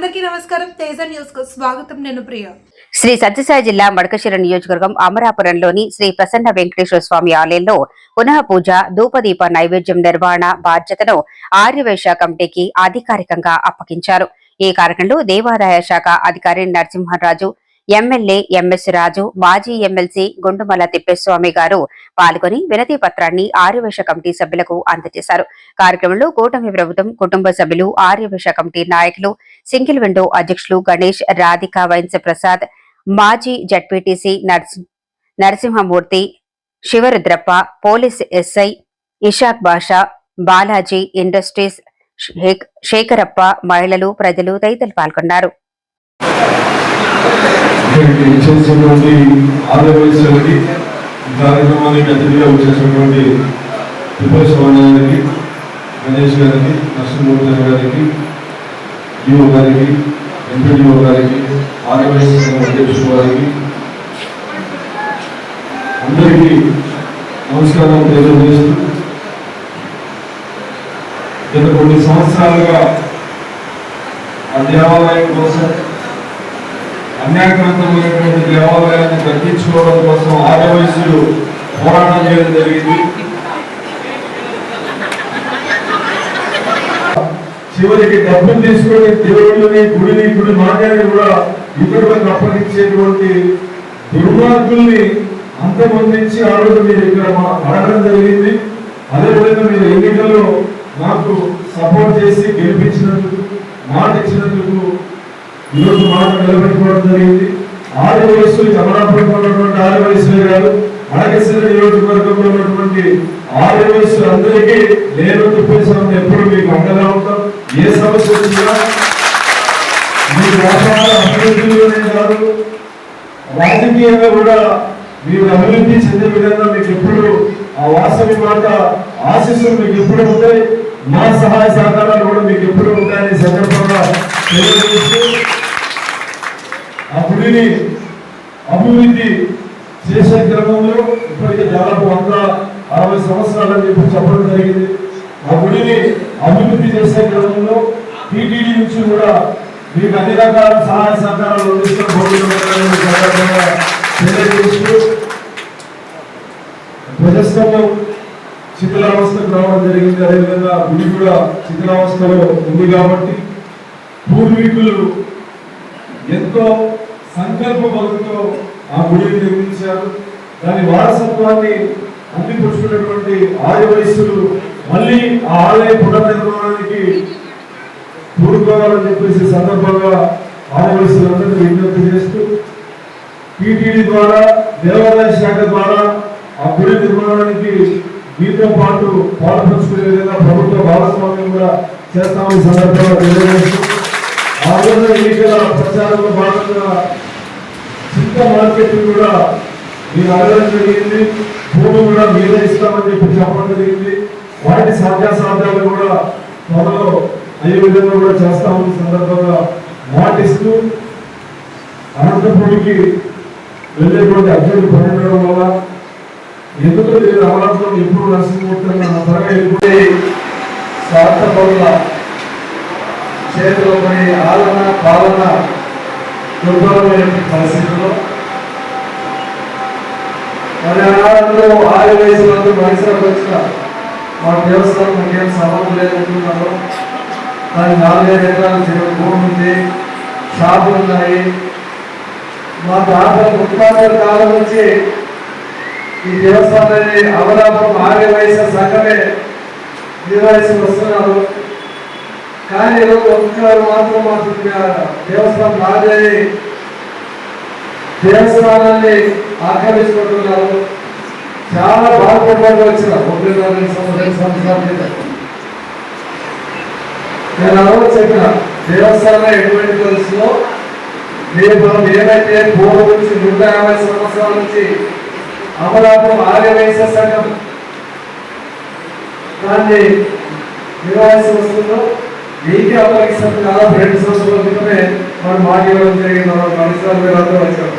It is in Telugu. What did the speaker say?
అందరికీ నమస్కారం. తేజ న్యూస్కు స్వాగతం. నేను ప్రియ. శ్రీ సత్యసాయి జిల్లా మడకశిర నియోజకవర్గం అమరాపురంలోని శ్రీ ప్రసన్న వెంకటేశ్వర స్వామి ఆలయంలో పునః పూజ ధూపదీప నైవేద్యం నిర్వహణ బాధ్యతను ఆర్యవైశ్య కమిటీకి అధికారికంగా అప్పగించారు. ఈ కార్యక్రమంలో దేవాదాయ శాఖ అధికారి నరసింహరాజు ఎమ్మెల్యే ఎంఎస్ రాజు మాజీ ఎమ్మెల్సీ గుండుమల తిప్పేస్వామి గారు పాల్గొని వినతి పత్రాన్ని ఆర్యవేశ కమిటీ సభ్యులకు అందజేశారు. కార్యక్రమంలో కూటమి ప్రభుత్వం కుటుంబ సభ్యులు ఆర్యవేశ కమిటీ నాయకులు సింగిల్ విండో అధ్యక్షులు గణేష్ రాధిక వైన్స్ ప్రసాద్ మాజీ ZPTC Narasimhamurthy Shivarudrappa police SI Ishaq Basha Balaji industries Shekharappa మహిళలు ప్రజలు తదితరులు పాల్గొన్నారు. ఇక్కడికి ఇచ్చేసినటువంటి ఆంధ్రప్రదేశ్లోకి కార్యక్రమానికి అతిథిగా వచ్చేసినటువంటి తిప్పేశ్వర గారికి గణేష్ గారికి నరసింహమూర్తి గారికి డిఓ గారికి ఎంపీడీఓ గారికి ఆంధ్రప్రదేశ్ అధ్యక్షుడు గారికి అందరికీ నమస్కారం తెలియజేస్తూ గత కొన్ని సంవత్సరాలుగా ఆ దేవాలయం కోసం అన్యాక్రాంతమైనటువంటి దేవాలయాన్ని తగ్గించుకోవడం కోసం ఆర్యవయస్సులు పోరాటం చేయడం జరిగింది. చివరికి డబ్బులు తీసుకొని దేవుళ్ళని గుడిని గుడి మాన్యాన్ని కూడా ఇతరులకు అప్పగించేటువంటి దుర్మార్గుల్ని అంతమొందించి ఆ రోజు మీరు ఇక్కడ అడగడం జరిగింది. అదేవిధంగా మీరు ఎన్నికల్లో నాకు సపోర్ట్ చేసి గెలిపించినందుకు మాట ఇచ్చినందుకు ఈరోజు మాట నిలబెట్టుకోవడం జరిగింది. ఆరు వయస్సులు అమరాపురంలో ఉన్నటువంటి ఆరు వయసులే కాదు అడగసిన నియోజకవర్గంలో ఉన్నటువంటి ఆరు వయసులు అందరికీ నేను తుప్పేసాను ఎప్పుడు మీకు అండగా ఉంటాం ఏ సమస్య వచ్చినా మీ వ్యాపార అభివృద్ధిలోనే కాదు. రాజకీయంగా కూడా మీరు అభివృద్ధి చెందే విధంగా మీకు ఎప్పుడు ఆ వాసవి మాట ఆశీస్సులు మీకు ఎప్పుడు ఉంటాయి? మా సహాయ సహకారాలు కూడా మీకు ఎప్పుడు ఉంటాయని సందర్భంగా తెలియజేస్తూ అభివృద్ధి చేసే క్రమంలో ఇప్పటికే దాదాపు వంద అరవై సంవత్సరాలని చెప్పి చెప్పడం జరిగింది. ఆ గుడిని అభివృద్ధి చేసే క్రమంలో టీటీడీ నుంచి కూడా మీకు అన్ని రకాల సహాయ సహకారాలు తెలియజేస్తూ ప్రజస్తంభం శిథిలావస్థకు రావడం జరిగింది. అదేవిధంగా గుడి కూడా శిథిలావస్థలో ఉంది కాబట్టి పూర్వీకులు ఎంతో సంకల్ప బలంతో ఆ గుడిని నిర్మించారు. దాని వారసత్వాన్ని అందిపుచ్చుకున్నటువంటి ఆర్య వయస్సులు మళ్ళీ ఆ ఆలయ పునర్నిర్మాణానికి కూడుకోవాలని చెప్పేసి సందర్భంగా ఆర్య విజ్ఞప్తి చేస్తూ టీటీడీ ద్వారా దేవాలయ శాఖ ద్వారా ఆ గుడి నిర్మాణానికి మీతో పాటు పాల్పంచుకునే విధంగా ప్రభుత్వ భాగస్వామ్యం కూడా చేస్తామని సందర్భంగా తెలియజేస్తూ ఆ ఎన్నికల ప్రచారంలో భాగంగా మార్కెట్ కూడా మీరు అడగడం జరిగింది. భూమి కూడా మీరే ఇస్తామని చెప్పి చెప్పడం జరిగింది. వాటి సాధ్యాసాధ్యాలు కూడా త్వరలో అయ్యే విధంగా కూడా చేస్తామని సందర్భంగా మాటిస్తూ అనంతపురికి వెళ్ళేటువంటి అభ్యర్థి పనిచేయడం వల్ల ఎందుకు నేను అమరావతిలో ఎప్పుడు నరసింహమూర్తి నా త్వరగా వెళ్ళిపోయి స్వార్థపరుల చేతిలో పడి ఆలన పాలన దుర్బలమైన పరిస్థితుల్లో మరి ఆనాడు ఆరు వయసు వరకు వయసులోకి వచ్చిన మా దేవస్థానం ఇంకేం సమర్థం లేదంటున్నారు దాని నాలుగైదు ఎకరాల చెరువు భూమి ఉంది షాపులు ఉన్నాయి. మా తాతల ముత్తాతల కాలం నుంచి ఈ దేవస్థానాన్ని అమలాపురం ఆర్య వయసు సంఘమే నిర్వహిస్తూ వస్తున్నారు. కానీ ఈరోజు ఒక్కరు మాత్రం మాత్రం దేవస్థానం రాజే దేవస్థానాన్ని ఆక్రమించుకుంటున్నారు. చాలా బాధపడిపోతూ వచ్చిన ఒకటి నాలుగు సంవత్సరాల సంవత్సరాల క్రితం నేను అలవాటు చెప్పిన దేవస్థానం ఎటువంటి తెలుసులో మీరు మనం ఏదైతే పూర్వం నుంచి నూట యాభై సంవత్సరాల నుంచి అమలాపురం ఆర్య సంఘం దాన్ని నిర్వహిస్తూ వస్తుందో మీకే అప్పగిస్తాం దాదాపు రెండు సంవత్సరాల క్రితమే మనం మాట్లాడడం జరిగింది మనం పరిశ్రమ వచ్చాం